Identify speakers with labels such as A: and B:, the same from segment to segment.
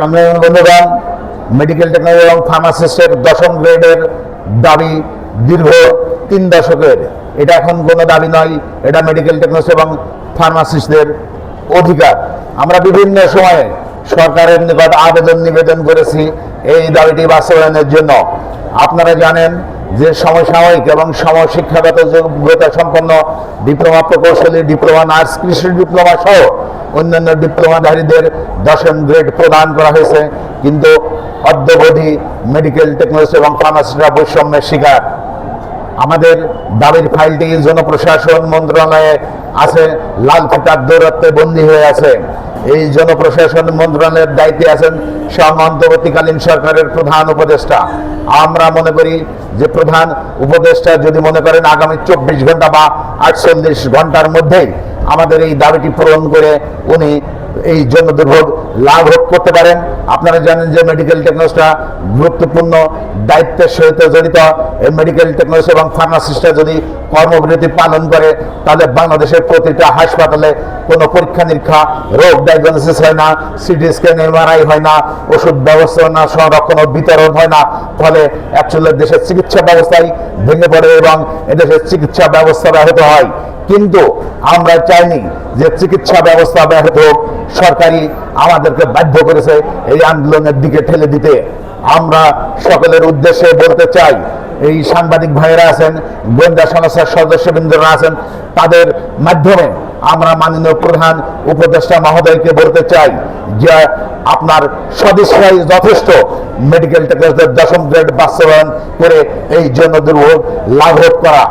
A: সংগ্রামী বন্ধুগণ medical technology এবং ফার্মাসিস্টের দশম গ্রেডের দাবি দীর্ঘ তিন দশকের। এটা এখন কোনো দাবি নয়, এটা মেডিকেল টেকনোলজি এবং ফার্মাসিস্টদের অধিকার। আমরা বিভিন্ন সময়ে সরকারের নিকট আবেদন নিবেদন করেছি এই দাবিটি বাস্তবায়নের জন্য। আপনারা জানেন যে সমসাময়িক এবং সমশিক্ষাগত যোগ্যতা সম্পন্ন ডিপ্লোমা প্রকৌশলী, ডিপ্লোমা নার্স, কৃষি ডিপ্লোমা সহ অন্যান্য ডিপ্লোমাধারীদের দশম গ্রেড প্রদান করা হয়েছে। কিন্তু অদ্যবধি মেডিকেল টেকনোলজি এবং ফার্মাসিস্টরা বৈষম্যের শিকার। আমাদের দাবির ফাইলটি জনপ্রশাসন মন্ত্রণালয়ে আছে লাল ফিতার দৌরত্বে বন্দী হয়ে আছে। এই জনপ্রশাসন মন্ত্রণালয়ের দায়িত্বে আছেন সমান্তবর্তীকালীন সরকারের প্রধান উপদেষ্টা। আমরা মনে করি যে প্রধান উপদেষ্টা যদি মনে করেন আগামী চব্বিশ ঘণ্টা বা আটচল্লিশ ঘণ্টার মধ্যেই আমাদের এই দাবিটি পূরণ করে উনি এই জন্য দুর্ভোগ লাভ ভোগ করতে পারেন। আপনারা জানেন যে মেডিকেল টেকনোলজিটা গুরুত্বপূর্ণ দায়িত্বের সহিত জড়িত। এই মেডিকেল টেকনোলজি এবং ফার্মাসিস্টরা যদি কর্মবিরতি পালন করে, তাহলে বাংলাদেশের প্রতিটা হাসপাতালে কোনো পরীক্ষা নিরীক্ষা, রোগ ডায়াগনোসিস হয় না সিটি স্ক্যান এমআরআই হয় না, ওষুধ ব্যবস্থাপনা সংরক্ষণ ও বিতরণ হয় না। ফলে অ্যাকচুয়ালি দেশের চিকিৎসা ব্যবস্থাই ভেঙে পড়ে এবং এদেশের চিকিৎসা ব্যবস্থা ব্যাহত হয়। কিন্তু আমরা চাইনি যে চিকিৎসা ব্যবস্থা ব্যাহত হোক সরকারি আমাদেরকে বাধ্য করেছে এই আন্দোলনের দিকে ঠেলে দিতে। আমরা সকলের উদ্দেশ্যে বলতে চাই, এই সাংবাদিক ভাইয়েরা আছেন, গোয়েন্দা সংস্থার সদস্যবৃন্দরা আছেন, তাদের মাধ্যমে আমরা মাননীয় প্রধান উপদেষ্টা মহোদয়কে বলতে চাই যে আপনার সদিচ্ছাই যথেষ্ট মেডিকেল টেকনোলজির দশম গ্রেড বাস্তবায়ন করে এই জন্য দুর্ভোগ লাঘব করা।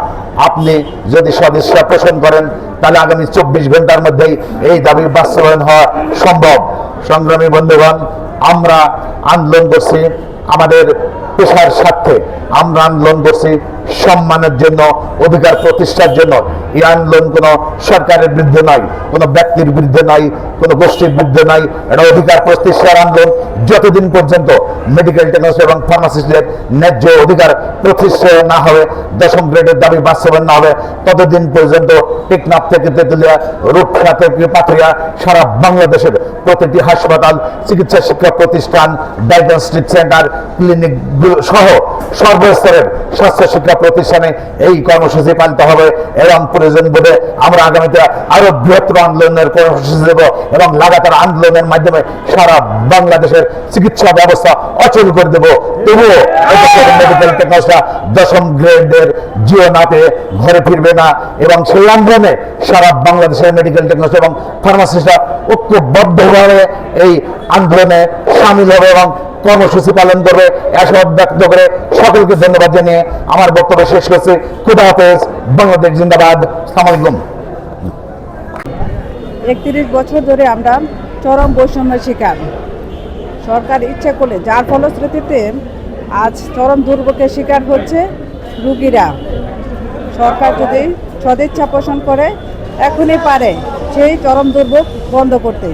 A: আপনি যদি সদিচ্ছা পোষণ করেন, তাহলে আগামী চব্বিশ ঘণ্টার মধ্যেই এই দাবি বাস্তবায়ন হওয়া সম্ভব। সংগ্রামী বন্ধুগণ, আমরা আন্দোলন করছি আমাদের পেশার স্বার্থে। আমরা আন্দোলন করছি সম্মানের জন্য, অধিকার প্রতিষ্ঠার জন্য। এই আন্দোলন কোনো সরকারের বিরুদ্ধে নয়, কোনো ব্যক্তির বিরুদ্ধে নয়, কোনো গোষ্ঠীর বিরুদ্ধে নয়। এটা অধিকার প্রতিষ্ঠার আন্দোলন যতদিন পর্যন্ত মেডিকেল টেকনোলজি এবং ফার্মাসিস্টদের ন্যায্য অধিকার প্রতিষ্ঠা না হবে, দশম গ্রেডের দাবি বাস্তবায়ন না হবে, ততদিন পর্যন্ত টেকনাফ থেকে তেতুলিয়া, রূপসা থেকে পাথরিয়া সারা বাংলাদেশের প্রতিটি হাসপাতাল চিকিৎসা শিক্ষা প্রতিষ্ঠান ডায়াগনস্টিক সেন্টার ক্লিনিক সহ সর্বস্তরের স্বাস্থ্য শিক্ষা প্রতিষ্ঠানে এই কর্মসূচি পালিত হবে। এবং প্রয়োজন বলে আমরা আগামীতে আরও বৃহত্তর আন্দোলনের কর্মসূচি দেব এবং লাগাতার আন্দোলনের মাধ্যমে সারা বাংলাদেশের চিকিৎসা ব্যবস্থা অচল করে দেব। তবুও মেডিকেল দশম গ্রেডের জিও না পেয়ে ঘরে ফিরবে না এবং সেই আন্দোলনে সারা বাংলাদেশের মেডিকেল এবং ফার্মাসিস্টরা ঐক্যবদ্ধভাবে এই আন্দোলনে সামিল হবে এবং কর্মসূচি পালন করবে। এসব ব্যক্ত করে সকলকে ধন্যবাদ জানিয়ে আমার বক্তব্য শেষ করছি। খুদা হাফেজ বাংলাদেশ জিন্দাবাদ। সালামালাইকুম
B: একত্রিশ বছর ধরে আমরা চরম বৈষম্যের শিকার। সরকার ইচ্ছে করলে, যার ফলশ্রুতিতে আজ চরম দুর্ভোগের শিকার হচ্ছে রুগীরা। সরকার যদি সদিচ্ছা পোষণ করে, এখনই পারে সেই চরম দুর্ভোগ বন্ধ করতে।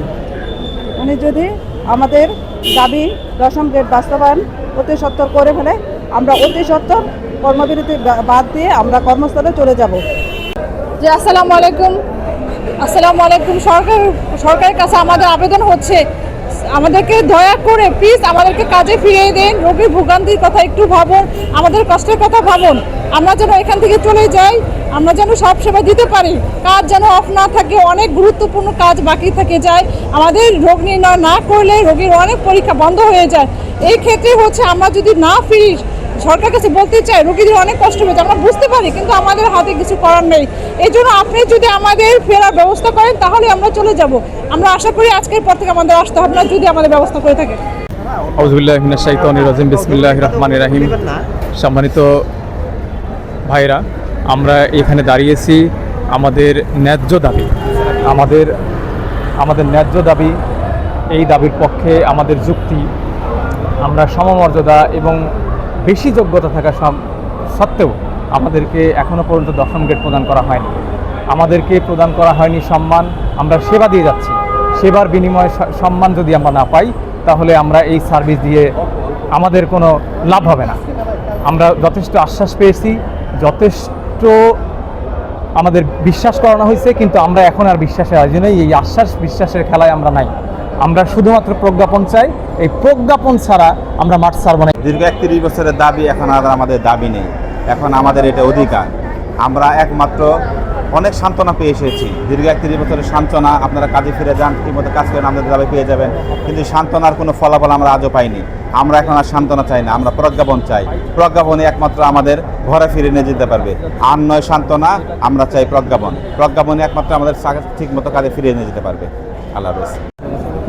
B: উনি যদি আমাদের দাবি দশম গ্রেড বাস্তবায়ন অতি সত্তর করে ফেলে, আমরা অতি সত্তর কর্মবিরতি বাদ দিয়ে আমরা কর্মস্থলে চলে যাব।
C: যে আসসালামু আলাইকুম। আসসালামু আলাইকুম। সরকার, সরকারের কাছে আমাদের আবেদন হচ্ছে আমাদেরকে দয়া করে প্লিজ আমাদেরকে কাজে ফিরিয়ে দিন। রোগীর ভোগান্তির কথা একটু ভাবুন, আমাদের কষ্টের কথা ভাবুন। আমরা যেন এখান থেকে চলে যাই, আমরা যেন সব সেবা দিতে পারি। কাজ যেন অফ না থাকে, অনেক গুরুত্বপূর্ণ কাজ বাকি থেকে যায়। আমাদের রোগ নির্ণয় না করলে রোগীর অনেক পরীক্ষা বন্ধ হয়ে যায়। এই ক্ষেত্রে হচ্ছে আমরা যদি না ফিরি সরকার কাছে বলতে চাই, রোগীদের অনেক কষ্ট হয়েছে, আমরা বুঝতে পারি, কিন্তু আমাদের হাতে কিছু করার নেই। এই জন্য আপনি যদি আমাদের ফেরার ব্যবস্থা করেন, তাহলে আমরা চলে যাব। আমরা আশা করি আজকের পর থেকে আমাদের আসতে হবে, না যদি আমাদের ব্যবস্থা করে থাকে।
D: সম্মানিত ভাইরা আমরা এখানে দাঁড়িয়েছি আমাদের ন্যায্য দাবি। আমাদের আমাদের ন্যায্য দাবি, এই দাবির পক্ষে আমাদের যুক্তি, আমরা সমমর্যাদা এবং বেশি যোগ্যতা থাকা সত্ত্বেও আমাদেরকে এখনও পর্যন্ত দশম গ্রেড প্রদান করা হয়নি। আমাদেরকে প্রদান করা হয়নি সম্মান, আমরা সেবা দিয়ে যাচ্ছি। সেবার বিনিময়ে সম্মান যদি আমরা না পাই, তাহলে আমরা এই সার্ভিস দিয়ে আমাদের কোনো লাভ হবে না। আমরা যথেষ্ট আশ্বাস পেয়েছি, যথেষ্ট আমাদের বিশ্বাস করানো হয়েছে, কিন্তু আমরা এখন আর বিশ্বাসের রাজি নই। এই আশ্বাস, বিশ্বাসের খেলায় আমরা নাই। আমরা শুধুমাত্র প্রজ্ঞাপন চাই। এই প্রজ্ঞাপন ছাড়া আমরা মাঠ ছাড়ব না।
E: দীর্ঘ একত্রিশ বছরের দাবি এখন আর আমাদের দাবি নেই। এখন আমাদের এটা অধিকার। আমরা একমাত্র অনেক সান্ত্বনা পেয়ে এসেছি। দীর্ঘ একত্রিশ বছরের সান্ত্বনা, আপনারা কাজে ফিরে যান, ঠিকমতো কাজ করেন, আমাদের দাবি পেয়ে যাবেন। কিন্তু সান্ত্বনার কোনো ফলাফল আমরা আজও পাইনি। আমরা এখন আর সান্ত্বনা চাই না, আমরা প্রজ্ঞাপন চাই। প্রজ্ঞাপনে একমাত্র আমাদের ঘরে ফিরে নিয়ে যেতে পারবে। আর নয় সান্ত্বনা, আমরা চাই প্রজ্ঞাপন। প্রজ্ঞাপনে একমাত্র আমাদের ঠিকমতো কাজে ফিরিয়ে নিয়ে যেতে পারবে। আল্লাহ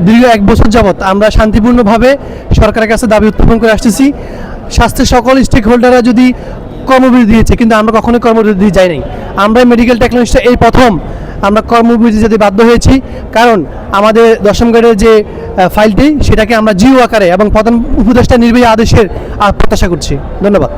F: দীর্ঘ এক বছর যাবৎ আমরা শান্তিপূর্ণভাবে সরকারের কাছে দাবি উত্থাপন করে আসতেছি। স্বাস্থ্যের সকল স্টেক হোল্ডাররা যদি কর্মবিরতি দিয়েছে, কিন্তু আমরা কখনোই কর্মবিরতি যাই নাই। আমরা মেডিকেল টেকনোলজিস্টে এই প্রথম। আমরা কর্মবিরতি যেতে বাধ্য হয়েছি। কারণ আমাদের দশম গ্রেডের যে ফাইলটি সেটাকে আমরা জিও আকারে এবং প্রধান উপদেষ্টা নির্বাহী আদেশের প্রত্যাশা করছি। ধন্যবাদ।